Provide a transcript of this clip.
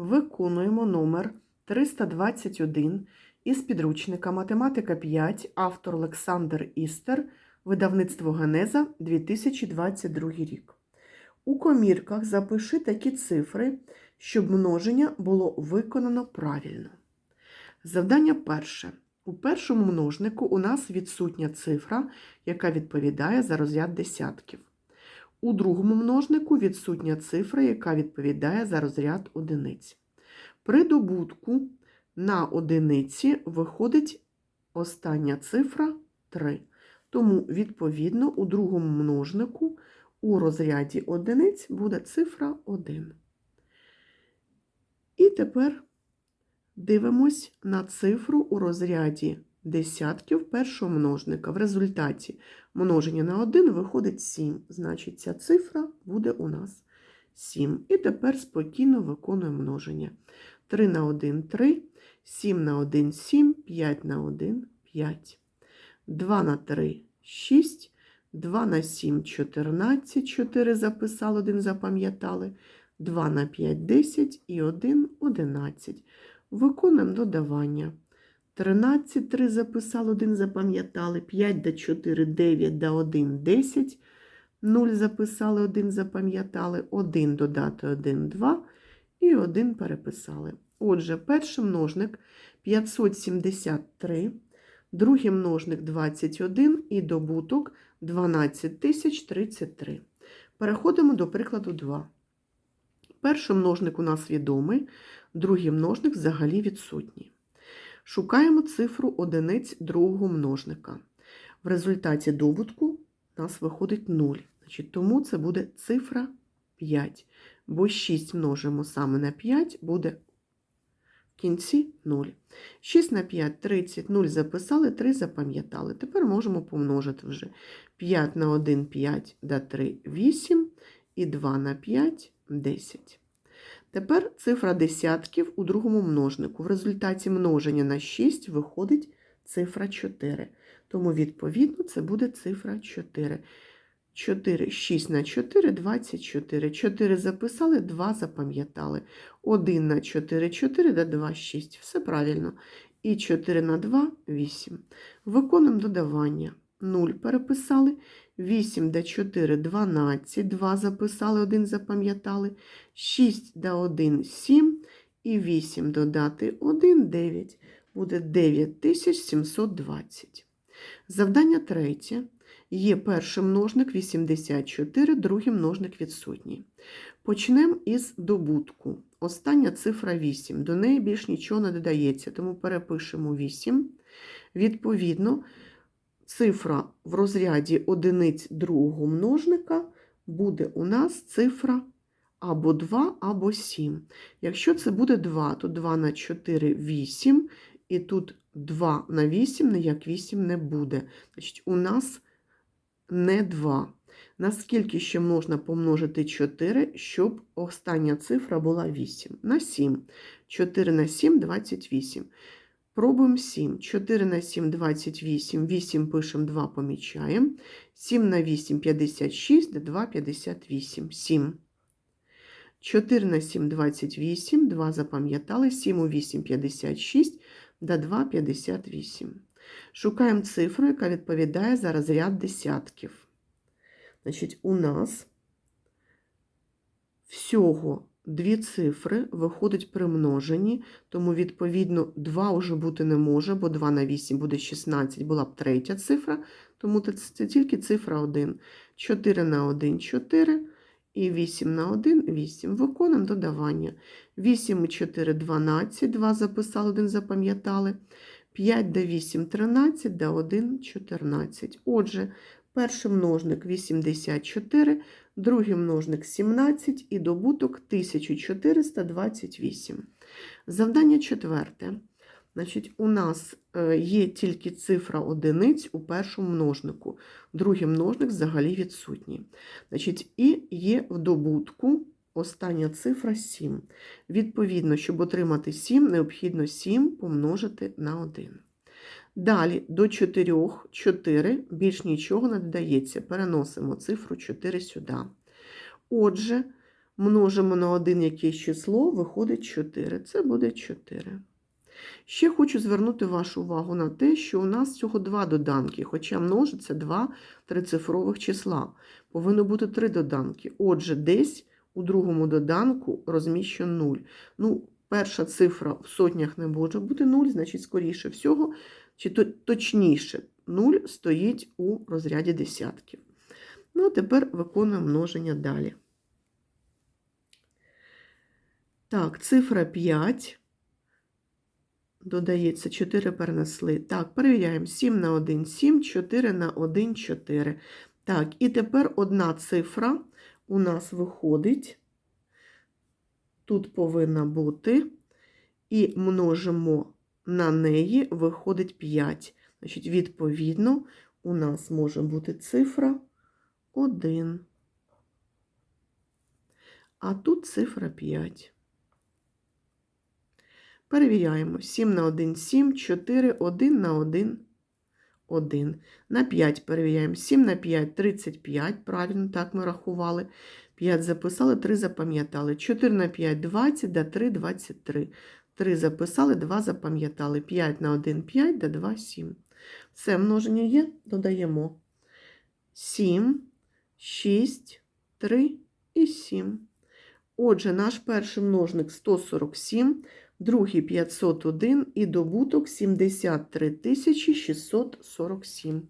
Виконуємо номер 321 із підручника Математика 5, автор Олександр Істер, видавництво Генеза 2022 рік. У комірках запиши такі цифри, щоб множення було виконано правильно. Завдання перше. У першому множнику у нас відсутня цифра, яка відповідає за розряд десятків. У другому множнику відсутня цифра, яка відповідає за розряд одиниць. При добутку на одиниці виходить остання цифра 3. Тому, відповідно, у другому множнику у розряді одиниць буде цифра 1. І тепер дивимось на цифру у розряді десятків першого множника. В результаті множення на 1 виходить 7. Значить, ця цифра буде у нас 7. І тепер спокійно виконуємо множення. 3 на 1 – 3, 7 на 1 – 7, 5 на 1 – 5. 2 на 3 – 6, 2 на 7 – 14, 4 записали, 1 запам'ятали, 2 на 5 – 10 і 1 – 11. Виконуємо додавання. 13, 3 записали, 1 запам'ятали, 5 до 4 – 9, до 1 – 10, 0 записали, 1 запам'ятали, 1 додати 1 – 2 і 1 переписали. Отже, перший множник 573, другий множник 21 і добуток 12033. Переходимо до прикладу 2. Перший множник у нас відомий, другий множник взагалі відсутній. Шукаємо цифру одиниць другого множника. В результаті добутку у нас виходить 0. Значить, Тому це буде цифра 5. Бо 6 множимо саме на 5 буде в кінці 0. 6 на 5 30, 0 записали, 3 запам'ятали. Тепер можемо помножити вже 5 на 1 5 да 3 8 і 2 на 5 10. Тепер цифра десятків у другому множнику. В результаті множення на 6 виходить цифра 4. Тому, відповідно, це буде цифра 4. 4, 6 на 4 – 24. 4 записали, 2 запам'ятали. 1 на 4 – 4, да 2 – 6. Все правильно. І 4 на 2 – 8. Виконуємо додавання. 0 переписали. 8 до 4 – 12. 2 записали, 1 запам'ятали. 6 до 1 – 7. І 8 додати 1 – 9. Буде 9720. Завдання третє. Є перший множник 84, другий множник відсутній. Почнемо із добутку. Остання цифра 8. До неї більш нічого не додається, тому перепишемо 8. Відповідно, цифра в розряді одиниць другого множника буде у нас цифра або 2, або 7. Якщо це буде 2, то 2 на 4 – 8, і тут 2 на 8, ніяк 8 не буде. Значить, у нас не 2. Наскільки ще можна помножити 4, щоб остання цифра була 8? На 7. 4 на 7 – 28. Пробуємо 7. 4 на 7 – 28. 8 пишемо, 2 помічаємо. 7 на 8 – 56, до 2 – 58. 7. 4 на 7 – 28, 2 запам'ятали, 7 у 8 – 56, до 2 – 58. Шукаємо цифру, яка відповідає за розряд десятків. Значить, у нас всього дві цифри виходить при множенні, тому, відповідно, 2 вже бути не може, бо 2 на 8 буде 16, була б третя цифра, тому це тільки цифра 1. 4 на 1 – 4, і 8 на 1 – 8. Виконуємо додавання. 8 і 4 – 12, 2 записали, 1 запам'ятали. 5 до 8 – 13, до 1 – 14. Отже, перший множник 84, другий множник 17 і добуток 1428. Завдання четверте. Значить, у нас е, є тільки цифра одиниць у першому множнику, другий множник взагалі відсутній. Значить, І є в добутку остання цифра 7. Відповідно, щоб отримати 7, необхідно 7 помножити на 1. Далі до 4, 4 більш нічого не додається. Переносимо цифру 4 сюди. Отже, множимо на 1 якесь число, виходить 4. Це буде 4. Ще хочу звернути вашу увагу на те, що у нас всього два доданки, хоча множиться два трицифрових числа. Повинно бути три доданки. Отже, десь у другому доданку розміщено 0. Ну, перша цифра в сотнях не може бути 0, значить, скоріше всього, чи то, точніше, 0 стоїть у розряді десятків. Ну, а тепер виконуємо множення далі. Так, цифра 5. Додається 4 перенесли. Так, перевіряємо. 7 на 1, 7, 4 на 1, 4. Так, і тепер одна цифра у нас виходить. Тут повинна бути. І множимо на неї, виходить 5. Значить, відповідно, у нас може бути цифра 1. А тут цифра 5. Перевіряємо. 7 на 1 – 7, 4, 1 на 1 – 1. На 5 перевіряємо. 7 на 5 – 35. Правильно, так ми рахували. 5 записали, 3 запам'ятали. 4 на 5 – 20, да 3 – 23. 3 записали, 2 запам'ятали. 5 на 1 – 5, да 2 – 7. Все, множення є, додаємо. 7, 6, 3 і 7. Отже, наш перший множник 147, другий 501 і добуток 73 647.